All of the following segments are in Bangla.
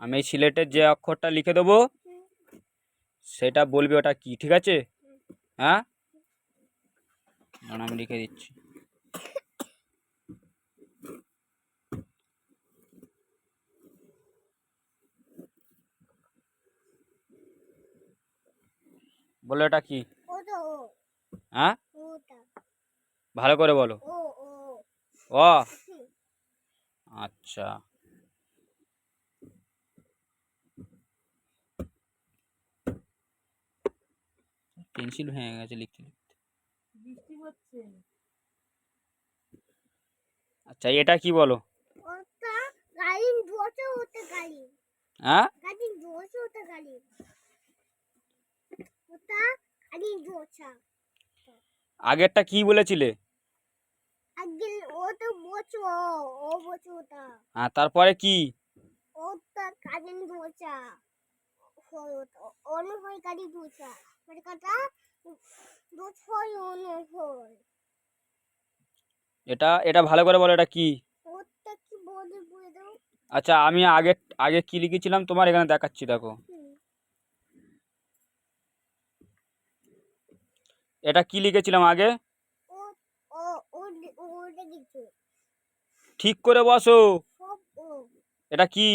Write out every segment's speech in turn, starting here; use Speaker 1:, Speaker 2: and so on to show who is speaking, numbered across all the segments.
Speaker 1: আমি এই সিলেটের যে অক্ষরটা লিখে দেবো সেটা বলবি ওটা কি ঠিক আছে? হ্যাঁ? আমি লিখে দিচ্ছি। বলো এটা কি? হ্যাঁ? ভালো করে বলো।
Speaker 2: ও।
Speaker 1: আচ্ছা। পেন্সিল ভেঙে গেছে লিখতে লিখতে।
Speaker 3: বৃষ্টি হচ্ছে।
Speaker 1: আচ্ছা এটা কি বলো? হ্যাঁ? আগেরটা কি বলেছিলে? হ্যাঁ তারপরে কি?
Speaker 2: ওটা অন্য হয়
Speaker 1: এটা এটা ভালো করে বলো এটা কি? আচ্ছা আমি আগে আগে কি লিখেছিলাম তোমার এখানে দেখাচ্ছি দেখো। এটা কি লিখেছিলাম আগে?
Speaker 2: ও ও ও ও ওটা
Speaker 1: ঠিক করে বসো। এটা কি?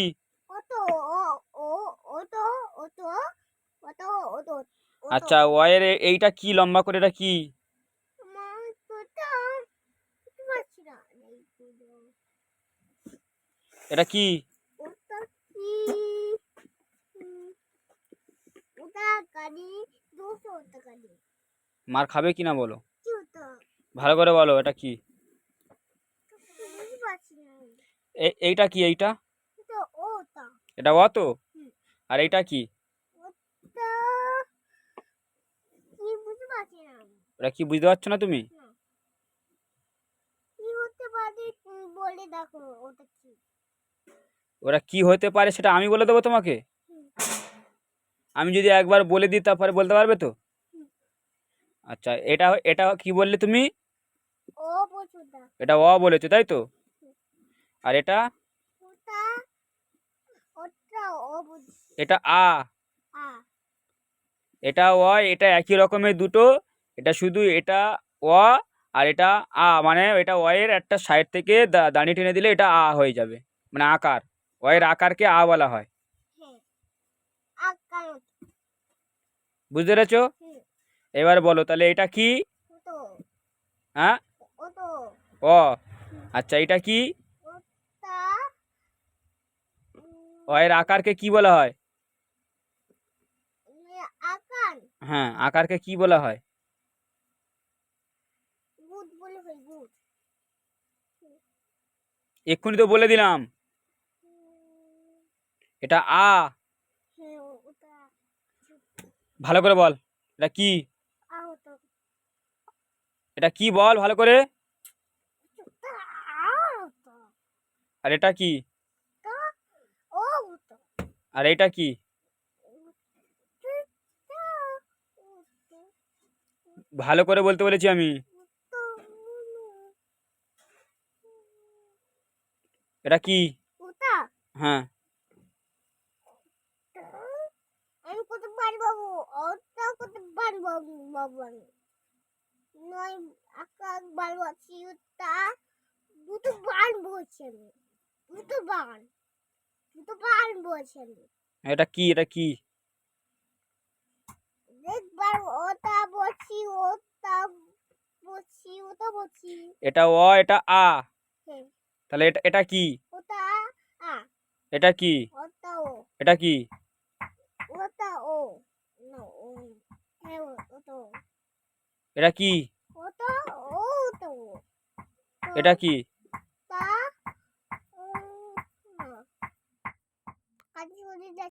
Speaker 1: আচ্ছা ওয়ের এইটা কি লম্বা করে এটা কি। এটা কি? মার খাবে কি না বলো ভালো করে বলো এটা কি? এইটা কি এইটা? এটা অত আর এইটা কি
Speaker 2: ওটা কি বুঝতে পারছি না
Speaker 1: ওটা কি বুঝতে পারছ না তুমি?
Speaker 2: ওরা কি হতে পারে
Speaker 1: সেটা আমি বলে দেবো তোমাকে? আমি যদি একবার বলে দিই তারপরে বলতে পারবে তো? আচ্ছা এটা এটা কি বললে তুমি? এটা অ বলেছ তাই তো? আর এটা? এটা আ। এটা অ এটা একই রকমের দুটো। এটা শুধু এটা অ আর এটা আ মানে এটা অ এর একটা সাইড থেকে দা- দাঁড়িয়ে টেনে দিলে এটা আ হয়ে যাবে। মানে আকার। অ এর আকারকে আ বলা হয়। বুঝতে পেরেছ? এবার বলো, তাহলে এটা কি? হ্যাঁ? অ। আচ্ছা এটা কি?
Speaker 2: ওটা
Speaker 1: অ এর আকারকে কি বলা হয়? হ্যাঁ আকারকে কি বলা হয়
Speaker 2: গুড বলে হয় গুড
Speaker 1: এক্ষুনি তো বলে দিলাম। এটা আ। ভালো করে বল, এটা কি? এটা কি বল, ভালো করে? আর এটা কি? আর এটা কি? ভালো করে বলতে বলেছি আমি। এটা কি? হ্যাঁ।
Speaker 2: আমি পারব পারব বাবু আমি। নয় আকাশ দুটো বান বলছি আমি। দুটো বান দুটো বান বলছি আমি।
Speaker 1: এটা কি? এটা কি?
Speaker 2: দেখবার ওটা বলছি ওটা বলছি ওটা বলছি
Speaker 1: এটা অ এটা আ। তাহলে এটা এটা কি? এটা কি? এটা কি? এটা কি? এটা কি?